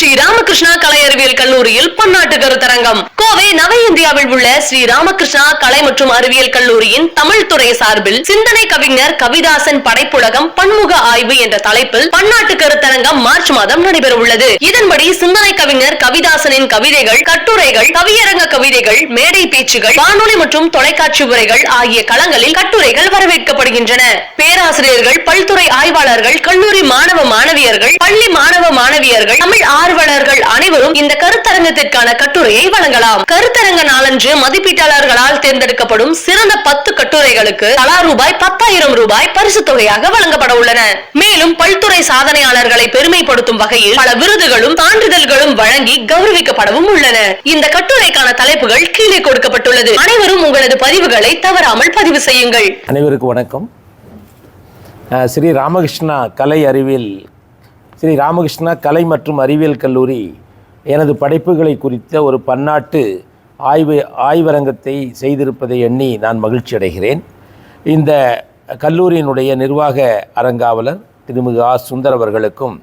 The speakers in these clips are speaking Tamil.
ஸ்ரீ ராமகிருஷ்ணா கலை அறிவியல் கல்லூரியில் பன்னாட்டு கருத்தரங்கம். கோவை நவ இந்தியாவில் உள்ள ஸ்ரீ ராமகிருஷ்ணா கலை மற்றும் அறிவியல் கல்லூரியின் தமிழ் துறை சார்பில் சிந்தனை கவிஞர் கவிதாசன் படைப்புலகம் பன்முக ஆய்வு என்ற தலைப்பில் பன்னாட்டு கருத்தரங்கம் மார்ச் மாதம் நடைபெற உள்ளது இதன்படி சிந்தனை கவிஞர் கவிதாசனின் கவிதைகள் கட்டுரைகள் கவியரங்க கவிதைகள் மேடை பேச்சுகள் வானொலி மற்றும் தொலைக்காட்சி உரைகள் ஆகிய களங்களில் கட்டுரைகள் வரவேற்கப்படுகின்றன. பேராசிரியர்கள் பல்துறை ஆய்வாளர்கள் கல்லூரி மாணவ மாணவியர்கள் பள்ளி மாணவ மாணவியர்கள் தமிழ் ஆர் ஆர்வலர்கள் அனைவரும் இந்த கருத்தரங்கத்திற்கான கட்டுரையை வழங்கலாம். கருத்தரங்க நாளன்று மதிப்பீட்டாளர்களால் தேர்ந்தெடுக்கப்படும் சிறந்த பத்து கட்டுரைகளுக்கு தலா ரூபாய் பத்தாயிரம் ரூபாய் பரிசு தொகையாக வழங்கப்பட உள்ளன. மேலும் பல்துறை சாதனையாளர்களை பெருமைப்படுத்தும் வகையில் பல விருதுகளும் சான்றிதழ்களும் வழங்கி கௌரவிக்கப்படவும் உள்ளன. இந்த கட்டுரைக்கான தலைப்புகள் கீழே கொடுக்கப்பட்டுள்ளது. அனைவரும் உங்களது பதிவுகளை தவறாமல் பதிவு செய்யுங்கள். அனைவருக்கும் வணக்கம். ஸ்ரீ ராமகிருஷ்ணா கலை அறிவியல் ஸ்ரீ ராமகிருஷ்ணா கலை மற்றும் அறிவியல் கல்லூரி. எனது படைப்புகளை குறித்த ஒரு பன்னாட்டு ஆய்வு ஆய்வரங்கத்தை செய்திருப்பதை எண்ணி நான் மகிழ்ச்சி அடைகிறேன். இந்த கல்லூரியினுடைய நிர்வாக அரங்காவலர் திருமிகு ஆ சுந்தர் அவர்களுக்கும்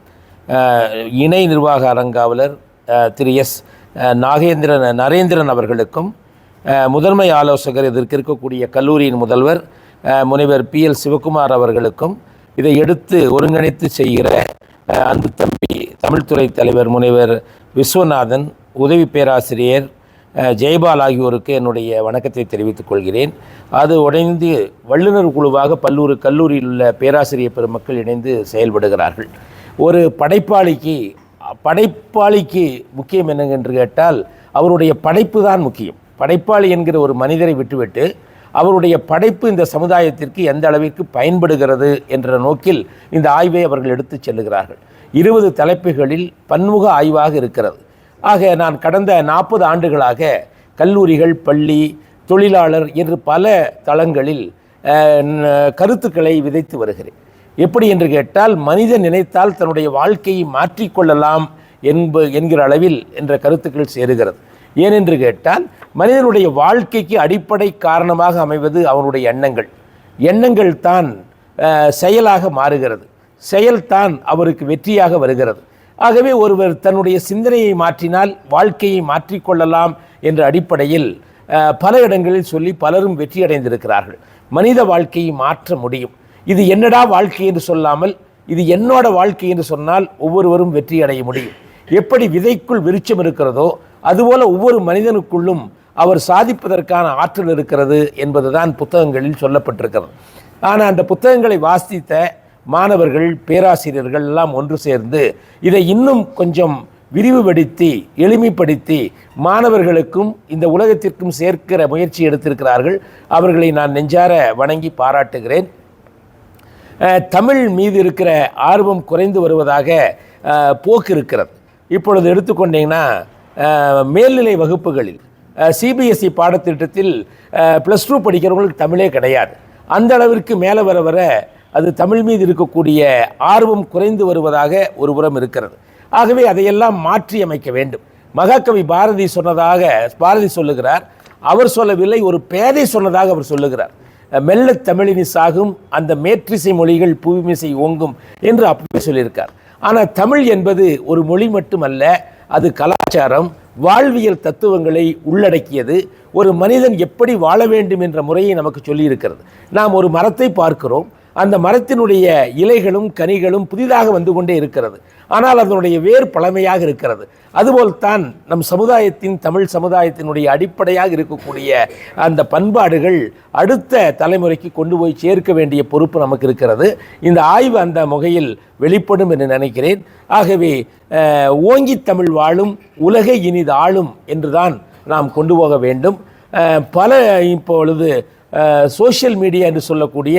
இணை நிர்வாக அரங்காவலர் திரு எஸ் நாகேந்திரன் நரேந்திரன் அவர்களுக்கும் முதன்மை ஆலோசகர் இதற்கு இருக்கக்கூடிய கல்லூரியின் முதல்வர் முனைவர் பி எல் சிவகுமார் அவர்களுக்கும் இதை எடுத்து ஒருங்கிணைத்து செய்கிற அன்பு தம்பி தமிழ்துறை தலைவர் முனைவர் விஸ்வநாதன் உதவி பேராசிரியர் ஜெய்பால் ஜெயபால் ஆகியோருக்கு என்னுடைய வணக்கத்தை தெரிவித்துக் கொள்கிறேன். அது உடைந்து வல்லுநர் குழுவாக பல்லூர் கல்லூரியில் உள்ள பேராசிரியர் பெருமக்கள் இணைந்து செயல்படுகிறார்கள். ஒரு படைப்பாளிக்கு படைப்பாளிக்கு முக்கியம் என்னங்கென்று கேட்டால் அவருடைய படைப்பு தான் முக்கியம். படைப்பாளி என்கிற ஒரு மனிதரை விட்டுவிட்டு அவருடைய படைப்பு இந்த சமுதாயத்திற்கு எந்த அளவிற்கு பயன்படுகிறது என்ற நோக்கில் இந்த ஆய்வை அவர்கள் எடுத்துச் செல்லுகிறார்கள். இருபது தலைப்புகளில் பன்முக ஆய்வாக இருக்கிறது. ஆக நான் கடந்த நாற்பது ஆண்டுகளாக கல்லூரிகள் பள்ளி தொழிலாளர் என்று பல தளங்களில் கருத்துக்களை விதைத்து வருகிறேன். எப்படி என்று கேட்டால் மனிதன் நினைத்தால் தன்னுடைய வாழ்க்கையை மாற்றிக்கொள்ளலாம் என்ப என்கிற அளவில் என்ற கருத்துக்கள் சேருகிறது. ஏனென்று கேட்டால் மனிதனுடைய வாழ்க்கைக்கு அடிப்படை காரணமாக அமைவது அவனுடைய எண்ணங்கள். எண்ணங்கள் தான் செயலாக மாறுகிறது. செயல்தான் அவருக்கு வெற்றியாக வருகிறது. ஆகவே ஒருவர் தன்னுடைய சிந்தனையை மாற்றினால் வாழ்க்கையை மாற்றிக்கொள்ளலாம் என்ற அடிப்படையில் பல இடங்களில் சொல்லி பலரும் வெற்றி அடைந்திருக்கிறார்கள். மனித வாழ்க்கையை மாற்ற முடியும். இது என்னடா வாழ்க்கை என்று சொல்லாமல் இது என்னோட வாழ்க்கை என்று சொன்னால் ஒவ்வொருவரும் வெற்றி அடைய முடியும். எப்படி விதைக்குள் விருச்சம் இருக்கிறதோ அதுபோல ஒவ்வொரு மனிதனுக்குள்ளும் அவர் சாதிப்பதற்கான ஆற்றல் இருக்கிறது என்பதுதான் புத்தகங்களில் சொல்லப்பட்டிருக்கிறது. ஆனால் அந்த புத்தகங்களை வாசித்த மாணவர்கள் பேராசிரியர்கள் எல்லாம் ஒன்று சேர்ந்து இதை இன்னும் கொஞ்சம் விரிவுபடுத்தி எளிமைப்படுத்தி மாணவர்களுக்கும் இந்த உலகத்திற்கும் சேர்க்கிற முயற்சி எடுத்திருக்கிறார்கள். அவர்களை நான் நெஞ்சார வணங்கி பாராட்டுகிறேன். தமிழ் மீது இருக்கிற ஆர்வம் குறைந்து வருவதாக போக்கு இருக்கிறது. இப்பொழுது எடுத்துக்கொண்டீங்கன்னா மேல்நிலை வகுப்புகளில் சிபிஎஸ்சி பாடத்திட்டத்தில் ப்ளஸ் டூ படிக்கிறவங்களுக்கு தமிழே கிடையாது. அந்த அளவிற்கு மேலே வர வர அது தமிழ் மீது இருக்கக்கூடிய ஆர்வம் குறைந்து வருவதாக ஒரு புறம் இருக்கிறது. ஆகவே அதையெல்லாம் மாற்றி அமைக்க வேண்டும். மகாகவி பாரதி சொன்னதாக பாரதி சொல்லுகிறார் அவர் சொல்லவில்லை ஒரு பேதை சொன்னதாக அவர் சொல்லுகிறார். மெல்ல தமிழினி சாகும் அந்த மேற்றிசை மொழிகள் புவிமிசை ஓங்கும் என்று அப்பவே சொல்லியிருக்கார். ஆனால் தமிழ் என்பது ஒரு மொழி மட்டுமல்ல அது கலாச்சாரம் வாழ்வியல் தத்துவங்களை உள்ளடக்கியது. ஒரு மனிதன் எப்படி வாழ வேண்டும் என்ற முறையை நமக்கு சொல்லியிருக்கிறது. நாம் ஒரு மரத்தை பார்க்கிறோம். அந்த மரத்தினுடைய இலைகளும் கனிகளும் புதிதாக வந்து கொண்டே இருக்கிறது. ஆனால் அதனுடைய வேர் பழமையாக இருக்கிறது. அதுபோல்தான் நம் சமுதாயத்தின் தமிழ் சமுதாயத்தினுடைய அடிப்படையாக இருக்கக்கூடிய அந்த பண்பாடுகள் அடுத்த தலைமுறைக்கு கொண்டு போய் சேர்க்க வேண்டிய பொறுப்பு நமக்கு இருக்கிறது. இந்த ஆய்வு அந்த முகையில் வெளிப்படும் என்று நினைக்கிறேன். ஆகவே ஓங்கி ஓங்கித் தமிழ் வாழும் உலகை இனிது ஆளும் என்றுதான் நாம் கொண்டு போக வேண்டும். பல இப்பொழுது சோஷியல் மீடியா என்று சொல்லக்கூடிய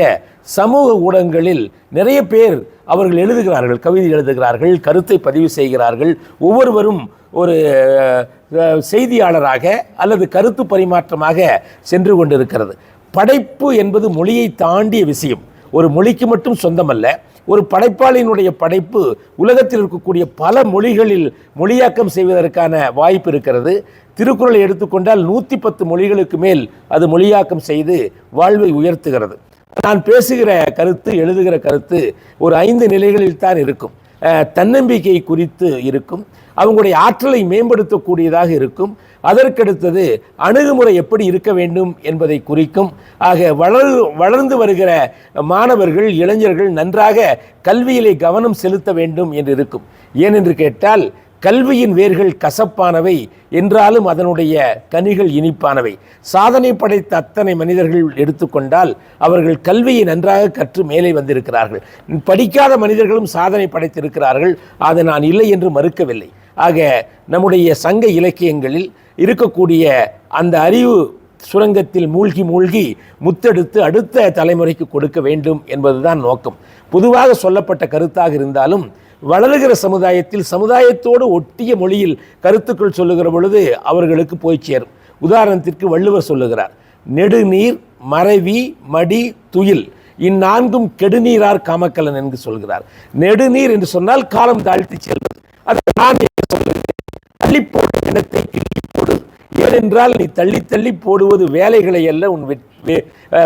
சமூக ஊடகங்களில் நிறைய பேர் அவர்கள் எழுதுகிறார்கள் கவிதை எழுதுகிறார்கள் கருத்தை பதிவு செய்கிறார்கள். ஒவ்வொருவரும் ஒரு செய்தியாளராக அல்லது கருத்து பரிமாற்றமாக சென்று கொண்டிருக்கிறது. படைப்பு என்பது மொழியை தாண்டிய விஷயம். ஒரு மொழிக்கு மட்டும் சொந்தமல்ல ஒரு படைப்பாளியினுடைய படைப்பு உலகத்தில் இருக்கக்கூடிய பல மொழிகளில் மொழியாக்கம் செய்வதற்கான வாய்ப்பு இருக்கிறது. திருக்குறளை எடுத்துக்கொண்டால் நூற்றி பத்து மொழிகளுக்கு மேல் அது மொழியாக்கம் செய்து வாழ்வை உயர்த்துகிறது. நான் பேசுகிற கருத்து எழுதுகிற கருத்து ஒரு ஐந்து நிலைகளில் தான் இருக்கும். தன்னம்பிக்கை குறித்து இருக்கும். அவங்களுடைய ஆற்றலை மேம்படுத்தக்கூடியதாக இருக்கும். அதற்கடுத்தது அணுகுமுறை எப்படி இருக்க வேண்டும் என்பதை குறிக்கும். ஆக வளர் வளர்ந்து வருகிற மாணவர்கள் இளைஞர்கள் நன்றாக கல்வியிலே கவனம் செலுத்த வேண்டும் என்று இருக்கும். ஏனென்று கேட்டால் கல்வியின் வேர்கள் கசப்பானவை என்றாலும் அதனுடைய கனிகள் இனிப்பானவை. சாதனை படைத்த அத்தனை மனிதர்கள் எடுத்துக்கொண்டால் அவர்கள் கல்வியை நன்றாக கற்று மேலே வந்திருக்கிறார்கள். படிக்காத மனிதர்களும் சாதனை படைத்திருக்கிறார்கள். அதை நான் இல்லை என்று மறுக்கவில்லை. ஆக நம்முடைய சங்க இலக்கியங்களில் இருக்கக்கூடிய அந்த அறிவு சுரங்கத்தில் மூழ்கி மூழ்கி முத்தெடுத்து அடுத்த தலைமுறைக்கு கொடுக்க வேண்டும் என்பதுதான் நோக்கம். பொதுவாக சொல்லப்பட்ட கருத்தாக இருந்தாலும் வளருகிற சமுதாயத்தில் சமுதாயத்தோடு ஒட்டிய மொழியில் கருத்துக்கள் சொல்லுகிற பொழுது அவர்களுக்கு போய் சேரும். உதாரணத்திற்கு வள்ளுவர் சொல்லுகிறார் நெடுநீர் மறைவி மடி துயில். இந்நான்கும் கெடுநீரார் காமக்கலன் என்று சொல்கிறார். நெடுநீர் என்று சொன்னால் காலம் தாழ்த்தி செல்வது. அது நான் என்று சொல்லுகிறேன். அள்ளிப்போட்ட இனத்தை கிள்ளி ஏனென்றால் நீ தள்ளி தள்ளி போடுவது வேலைகளை அல்ல உன்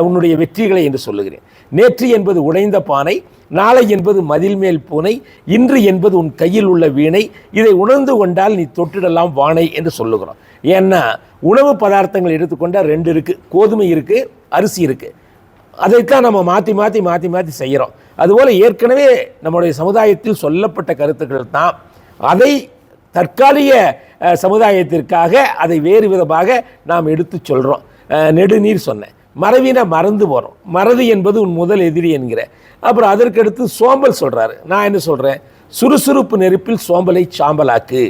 உன்னுடைய வெற்றிகளை என்று சொல்லுகிறேன். நேற்று என்பது உடைந்த பானை நாளை என்பது மதில் மேல் பூனை இன்று என்பது உன் கையில் உள்ள வீணை இதை உணர்ந்து கொண்டால் நீ தொட்டிடலாம் வானை என்று சொல்லுகிறோம். ஏன்னா உணவு பதார்த்தங்கள் எடுத்துக்கொண்டால் ரெண்டு இருக்குது கோதுமை இருக்குது அரிசி இருக்குது அதைத்தான் நம்ம மாற்றி மாற்றி மாற்றி மாற்றி செய்கிறோம் அதுபோல் ஏற்கனவே நம்முடைய சமுதாயத்தில் சொல்லப்பட்ட கருத்துக்கள் தான் அதை தற்காலிக சமுதாயத்திற்காக அதை வேறு விதமாக நாம் எடுத்து சொல்கிறோம் நெடுநீர் சொன்னேன். மறவினா மறந்து போகிறோம் மறதி என்பது உன் முதல் எதிரி என்கிற. அப்புறம் அதற்கடுத்து சோம்பல் சொல்கிறாரு நான் என்ன சொல்கிறேன் சுறுசுறுப்பு நெருப்பில் சோம்பலை சாம்பலாக்கு.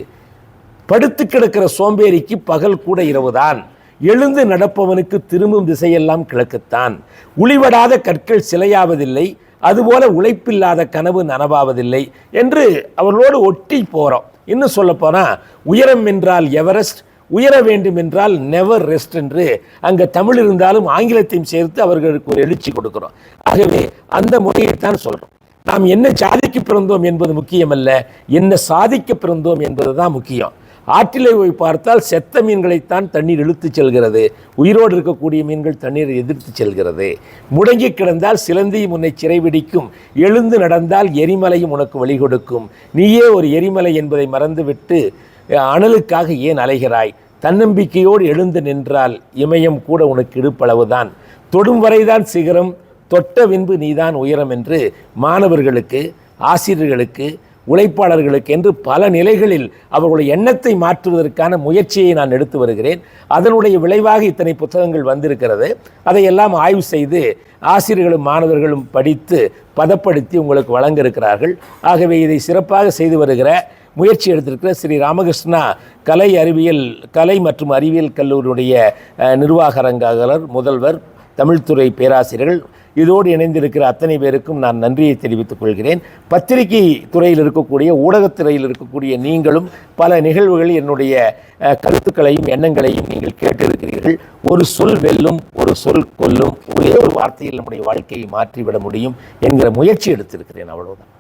படுத்து கிடக்கிற சோம்பேறிக்கு பகல் கூட இரவுதான். எழுந்து நடப்பவனுக்கு திரும்பும் திசையெல்லாம் கிழக்குத்தான். உளிவடாத கற்கள் சிலையாவதில்லை. அதுபோல உழைப்பில்லாத கனவு நனவாவதில்லை என்று அவர்களோடு ஒட்டி போகிறோம் இன்னும் சொல்லப்போனால் உயரம் என்றால் எவரெஸ்ட் உயர வேண்டும் என்றால் நெவர் ரெஸ்ட் என்று அங்கே தமிழ் இருந்தாலும் ஆங்கிலத்தையும் சேர்த்து அவர்களுக்கு ஒரு எழுச்சி கொடுக்கிறோம். ஆகவே அந்த மொழியைத்தான் சொல்கிறோம் நாம் என்ன சாதிக்க பிறந்தோம் என்பது முக்கியமல்ல என்ன சாதிக்க பிறந்தோம் என்பது தான் முக்கியம். ஆற்றிலே போய் பார்த்தால் செத்த மீன்களைத்தான் தண்ணீர் இழுத்துச் செல்கிறது. உயிரோடு இருக்கக்கூடிய மீன்கள் தண்ணீரை எதிர்த்து செல்கிறது. முடங்கி கிடந்தால் சிலந்தியும் உன்னை சிறைபிடிக்கும். எழுந்து நடந்தால் எரிமலையும் உனக்கு வழி கொடுக்கும் நீயே ஒரு எரிமலை என்பதை மறந்துவிட்டு அனலுக்காக ஏன் அலைகிறாய்? தன்னம்பிக்கையோடு எழுந்து நின்றால் இமயம் கூட உனக்கு இடுப்பளவுதான். தொடும் வரைதான் சிகரம் தொட்ட பின்பு நீதான் உயரம் என்று மாணவர்களுக்கு ஆசிரியர்களுக்கு உழைப்பாளர்களுக்கு என்று பல நிலைகளில் அவர்களுடைய எண்ணத்தை மாற்றுவதற்கான முயற்சியை நான் எடுத்து வருகிறேன். அதனுடைய விளைவாக இத்தனை புத்தகங்கள் வந்திருக்கிறது. அதையெல்லாம் ஆய்வு செய்து ஆசிரியர்களும் மாணவர்களும் படித்து பதப்படுத்தி உங்களுக்கு வழங்க இருக்கிறார்கள் ஆகவே இதை சிறப்பாக செய்து வருகிற முயற்சி எடுத்திருக்கிற ஸ்ரீ ராமகிருஷ்ணா கலை அறிவியல் கலை மற்றும் அறிவியல் கல்லூரியுடைய நிர்வாக அரங்காளர் முதல்வர் தமிழ்துறை பேராசிரியர்கள் இதோடு இணைந்திருக்கிற அத்தனை பேருக்கும் நான் நன்றியை தெரிவித்துக் கொள்கிறேன். பத்திரிகை துறையில் இருக்கக்கூடிய ஊடகத்துறையில் இருக்கக்கூடிய நீங்களும் பல நிகழ்வுகளில் என்னுடைய கருத்துக்களையும் எண்ணங்களையும் நீங்கள் கேட்டிருக்கிறீர்கள். ஒரு சொல் வெல்லும் ஒரு சொல் கொல்லும் ஒரே ஒரு வார்த்தையில் நம்முடைய வாழ்க்கையை மாற்றிவிட முடியும் என்கிற முயற்சி எடுத்திருக்கிறேன். அவ்வளவுதான்.